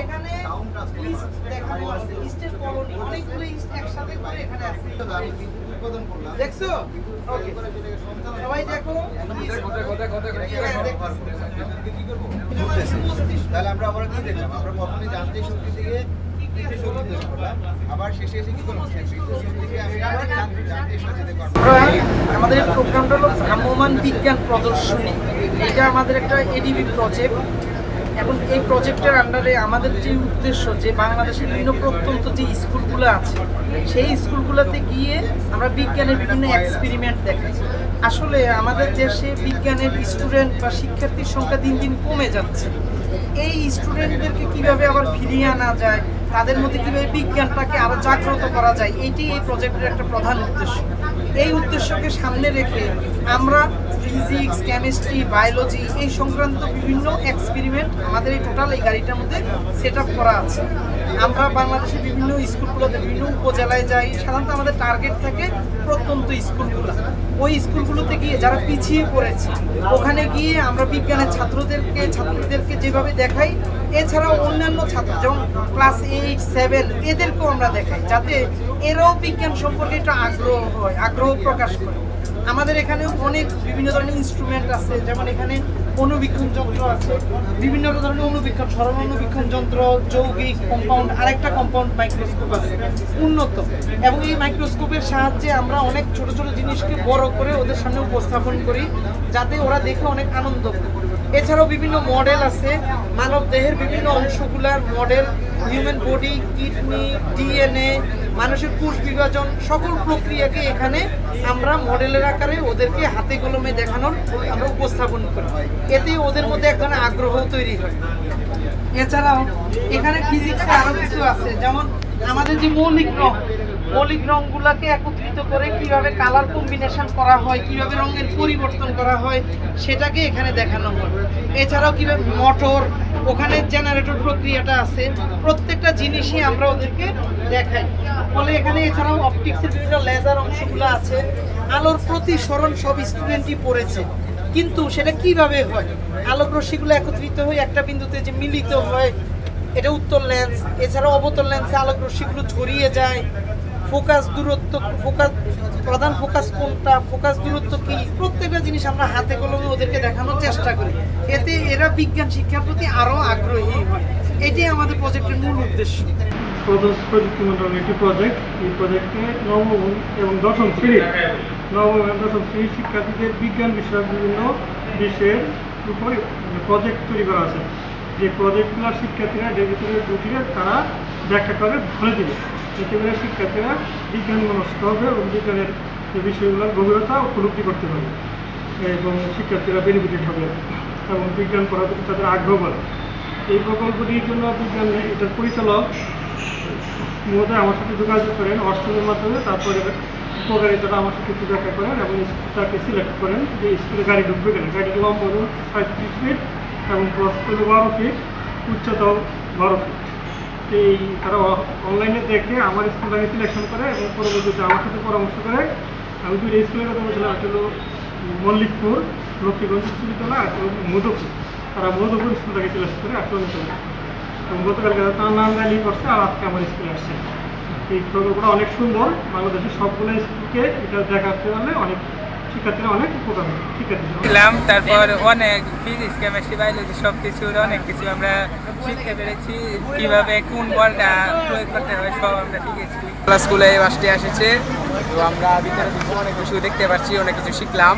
এখানে ইস্ট দেখানো আছে। ইস্টের কলোনি অনেকগুলো ইস্ট একসাথে করে এখানে আছে। আমি বিদ্যুৎ উৎপাদন করলাম দেখছ? ওকে করে সেটাকে সঞ্চালন সবাই দেখো। তাহলে আমরা আবার কি দেখলাম? আমরা প্রথমে শক্তি থেকে কনভার্ট আমাদের প্রোগ্রামটা হলো ভ্রাম্যমান বিজ্ঞান প্রদর্শনী। এটা আমাদের একটা এডিবি প্রজেক্ট এখন এই প্রজেক্টের আন্ডারে আমাদের যে উদ্দেশ্য, যে বাংলাদেশের বিভিন্ন প্রত্যন্ত যে স্কুলগুলো আছে, সেই স্কুলগুলোতে গিয়ে আমরা বিজ্ঞানের বিভিন্ন এক্সপেরিমেন্ট দেখাই। আসলে আমাদের দেশে বিজ্ঞানের স্টুডেন্ট বা শিক্ষার্থীর সংখ্যা দিন দিন কমে যাচ্ছে। এই স্টুডেন্টদেরকে কীভাবে আবার ফিরিয়ে আনা যায়, তাদের মধ্যে কীভাবে বিজ্ঞানটাকে আরও জাগ্রত করা যায়, এটি এই প্রজেক্টের একটা প্রধান উদ্দেশ্য। এই উদ্দেশ্যকে সামনে রেখে আমরা ফিজিক্স কেমিস্ট্রি বায়োলজি এই সংক্রান্ত বিভিন্ন এক্সপেরিমেন্ট আমাদের এই টোটাল এই গাড়িটার মধ্যে সেট করা আছে। আমরা বাংলাদেশের বিভিন্ন স্কুলগুলোতে, বিভিন্ন উপজেলায় যাই, সাধারণত আমাদের টার্গেট থাকে প্রত্যন্ত স্কুলগুলো। ওই স্কুলগুলোতে গিয়ে যারা পিছিয়ে পড়েছে, ওখানে গিয়ে আমরা বিজ্ঞানের ছাত্রদেরকে, ছাত্রীদেরকে যেভাবে দেখাই, এছাড়াও অন্যান্য ছাত্র, যেমন ক্লাস এইট সেভেন এদেরকেও আমরা দেখাই, যাতে এরাও বিজ্ঞান সম্পর্কে একটা আগ্রহ হয়, আগ্রহ প্রকাশ করে। আমাদের এখানে অনেক বিভিন্ন ধরনের ইনস্ট্রুমেন্ট আছে, যেমন এখানে অনুবীক্ষণ যন্ত্র আছে, বিভিন্ন ধরনের অনুবীক্ষণ সরল অনুবীক্ষণ যন্ত্র, যৌগিক কম্পাউন্ড আরেকটা কম্পাউন্ড মাইক্রোস্কোপ আছে উন্নত। এবং এই মাইক্রোস্কোপের সাহায্যে আমরা অনেক ছোট ছোট জিনিসকে বড় করে ওদের সামনে উপস্থাপন করি, যাতে ওরা দেখে অনেক আনন্দ এছাড়াও বিভিন্ন মডেল আছে, মানব দেহের বিভিন্ন অংশগুলার model human body kidney DNA মানুষের কোষ বিভাজন সকল প্রক্রিয়াকে এখানে আমরা মডেলের আকারে ওদেরকে হাতে কলমে দেখানোর আমরা উপস্থাপন করি। এতে ওদের মধ্যে এক ধরনের আগ্রহ তৈরি হয়। এছাড়াও এখানে ফিজিক্সে আরও কিছু আছে, যেমন আমাদের যে মৌলিক রং, মৌলিক রংগুলোকে একত্রিত করে কীভাবে কালার কম্বিনেশন করা হয়, কীভাবে রঙের পরিবর্তন করা হয়, সেটাকে এখানে দেখানো হয়। এছাড়াও কীভাবে মোটর ওখানে জেনারেটর প্রক্রিয়াটা আছে। প্রত্যেকটা জিনিসই আমরা ওদেরকে দেখাই। ফলে এখানে এছাড়াও অপটিক্সের বিভিন্ন লেজার অংশগুলো আছে। আলোর প্রতিসরণ সব স্টুডেন্টই পড়েছে। কিন্তু সেটা কীভাবে হয়? আলোক রশ্মিগুলো একত্রিত হয়ে একটা বিন্দুতে যে মিলিত হয়, এটা উত্তর লেন্স এছাড়াও অবতল লেন্সে আলোক রশ্মিগুলো ছড়িয়ে যায়। ফোকাস দূরত্ব, ফোকাস, প্রধান ফোকাস কোনটা, ফোকাস দূরত্ব কি? প্রত্যেকটা জিনিস আমরা হাতে কলমে ওদেরকে দেখানোর চেষ্টা করি। এতে এরা বিজ্ঞান শিক্ষার প্রতি আরও আগ্রহী হয়। এটাই আমাদের প্রজেক্টের মূল উদ্দেশ্য। প্রযুক্তি প্রযুক্তি মন্ডল একটি প্রজেক্ট এই প্রজেক্টে নবম এবং দশম শ্রেণির, নবম এবং দশম শ্রেণির শিক্ষার্থীদের বিজ্ঞান বিষয়ক বিভিন্ন বিষয়ের উপর প্রজেক্ট তৈরি করা আছে। যে প্রজেক্টগুলো শিক্ষার্থীরা এর ভিতরে ঢুকিয়ে তারা ব্যাখ্যা করে বলে দেবে। এতে করে শিক্ষার্থীরা বিজ্ঞান মনস্ক হবে এবং বিজ্ঞানের বিষয়গুলোর গভীরতা উপলব্ধি করতে পারবে এবং শিক্ষার্থীরা বেনিফিটেড হবে এবং বিজ্ঞান পড়ার প্রতি তাদের আগ্রহ বাড়বে। এই প্রকল্পটির জন্য বিজ্ঞান এটার পরিচালক মহোদয় আমার সাথে যোগাযোগ করেন, হোয়াটসঅ্যাপের মাধ্যমে। তারপরে উপকারিতাটা আমার সাথে একটু দেখা করেন এবং তাকে সিলেক্ট করেন যে স্কুলে গাড়ি ঢুকবে কেন। গাড়ির লম্ব সাঁত্রিশ ফিট এবং প্রস্থ হলো বারো ফিট উচ্চতাও বারো ফিট এই তারা অনলাইনে দেখে আমার স্কুলটাকে সিলেকশন করে এবং পরবর্তীতে আমার সাথে পরামর্শ করে, আমি দুটো স্কুলের কথা বলছিলাম একটা হলো মল্লিকপুর, লক্ষ্মীগঞ্জ বিশ্ববিদ্যালয় আর একটা মধুপুর। তারা মধুপুর স্কুলটাকে সিলেকশন করে আসলে এবং গতকালকে তার নাম র্যালি করছে আর আজকে আমার স্কুলে আসছে। এই প্রকল্পটা অনেক সুন্দর, বাংলাদেশের সবগুলো স্কুলকে এটা দেখাতে পারলে অনেক শিক্ষার্থীরা অনেক উপকার তারপর অনেক ফিজিক্স কেমিস্ট্রি বায়োলজি সব কিছুর অনেক কিছু আমরা শিখতে পেরেছি কীভাবে কোন বলটা প্রয়োগ করতে হবে, সব আমরা শিখেছি। স্কুলে বাসটি এসেছে তো আমরা ভিতরে অনেক কিছু দেখতে পাচ্ছি, অনেক কিছু শিখলাম।